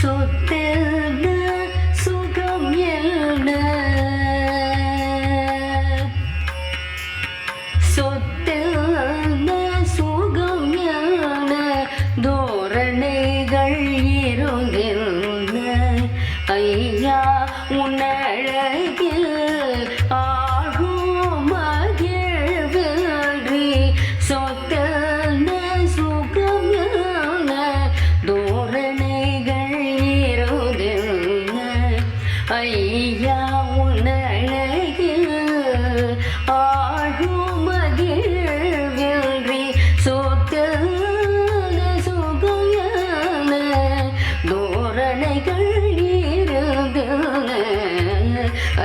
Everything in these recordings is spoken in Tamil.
சொத்தெல்ல சுகம் என்ன? சொத்தெல்ல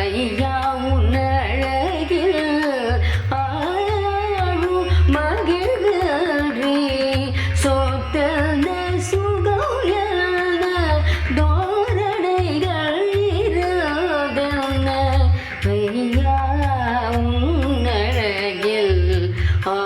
ஐயா உன்னழகில் ஆழும் மகிழ்கிறி சொத்தந்த சுகம் எழுந்த தோரணைகள் இருந்தன. ஐயா உன்னழகில் ஆ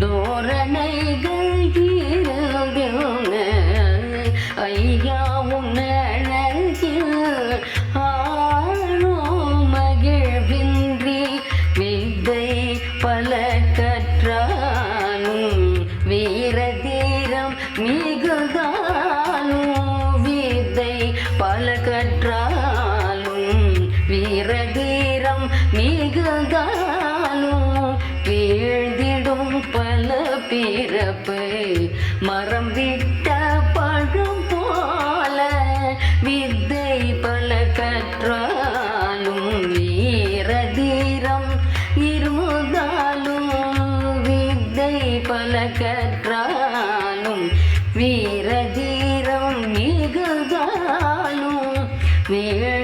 தோரண பல பிறப்பு மரம் விட்ட பழம் போல வித்தை பல கற்றாலும் வீரதீரம் இருமுதாலும் வித்தை பல கற்றாலும் வீரதீரம் மிகுதாலும் வேள்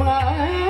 my